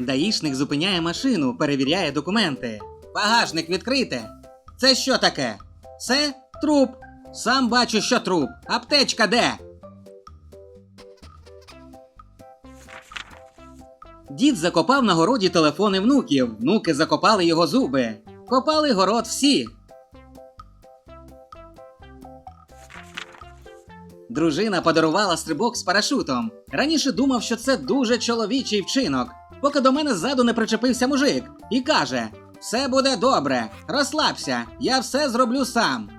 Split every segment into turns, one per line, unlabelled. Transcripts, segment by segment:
Даїшник зупиняє машину, перевіряє документи. Багажник відкрите. Це що таке? Це труп. Сам бачу, що труп. Аптечка де? Дід закопав на городі телефони внуків. Внуки закопали його зуби. Копали город всі. Дружина подарувала стрибок з парашутом. Раніше думав, що це дуже чоловічий вчинок, поки до мене ззаду не причепився мужик і каже: Все буде добре, розслабся, я все зроблю сам.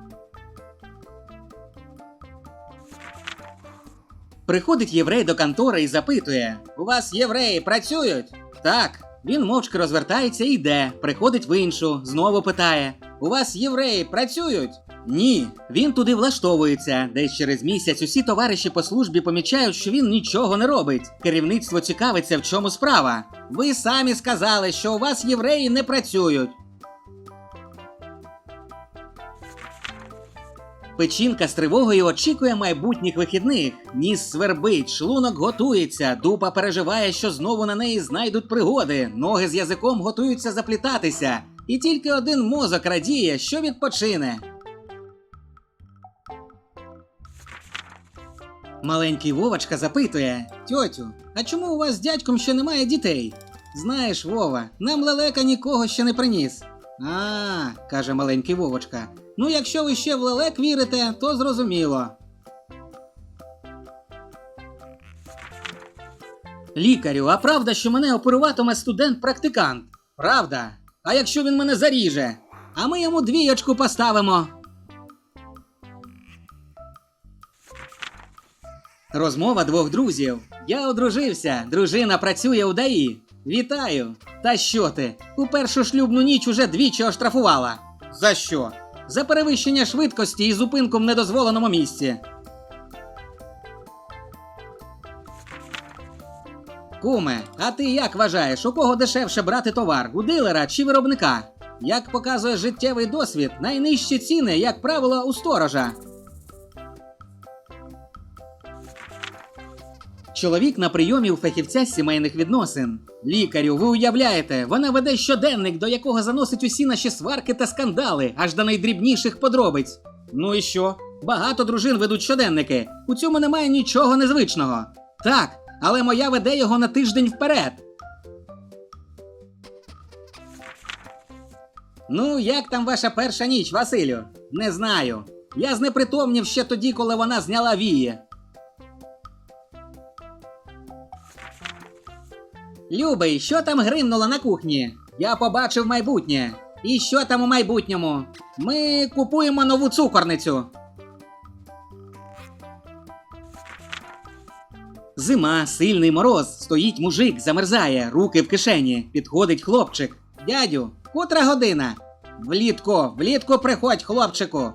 Приходить єврей до контори і запитує: У вас євреї працюють? Так. Він мовчки розвертається і йде, приходить в іншу, знову питає: У вас євреї працюють? Ні. Він туди влаштовується. Десь через місяць усі товариші по службі помічають, що він нічого не робить. Керівництво цікавиться, в чому справа. Ви самі сказали, що у вас євреї не працюють. Печінка з тривогою очікує майбутніх вихідних. Ніс свербить, шлунок готується, дупа переживає, що знову на неї знайдуть пригоди, ноги з язиком готуються заплітатися, і тільки один мозок радіє, що відпочине. Маленький Вовочка запитує: Тьотю, а чому у вас з дядьком ще немає дітей? Знаєш, Вова, нам лелека нікого ще не приніс. А, каже маленький Вовочка. Ну, якщо ви ще в лелек вірите, то зрозуміло. Лікарю, а правда, що мене оперуватиме студент-практикант? Правда. А якщо він мене заріже? А ми йому двієчку поставимо. Розмова двох друзів. Я одружився, дружина працює у ДАІ. Вітаю! Та що ти? У першу шлюбну ніч уже двічі оштрафувала. За що? За перевищення швидкості і зупинку в недозволеному місці. Куме, а ти як вважаєш, у кого дешевше брати товар? У дилера чи виробника? Як показує життєвий досвід, найнижчі ціни, як правило, у сторожа. Чоловік на прийомі у фахівця з сімейних відносин. Лікарю, ви уявляєте, вона веде щоденник, до якого заносить усі наші сварки та скандали, аж до найдрібніших подробиць. Ну і що? Багато дружин ведуть щоденники. У цьому немає нічого незвичного. Так, але моя веде його на тиждень вперед. Ну, як там ваша перша ніч, Василю? Не знаю. Я знепритомнів ще тоді, коли вона зняла вії. Любий, що там гримнуло на кухні? Я побачив майбутнє. І що там у майбутньому? Ми купуємо нову цукорницю. Зима, сильний мороз. Стоїть мужик, замерзає, руки в кишені. Підходить хлопчик. Дядю, котра година? Влітку, влітку приходь, хлопчику.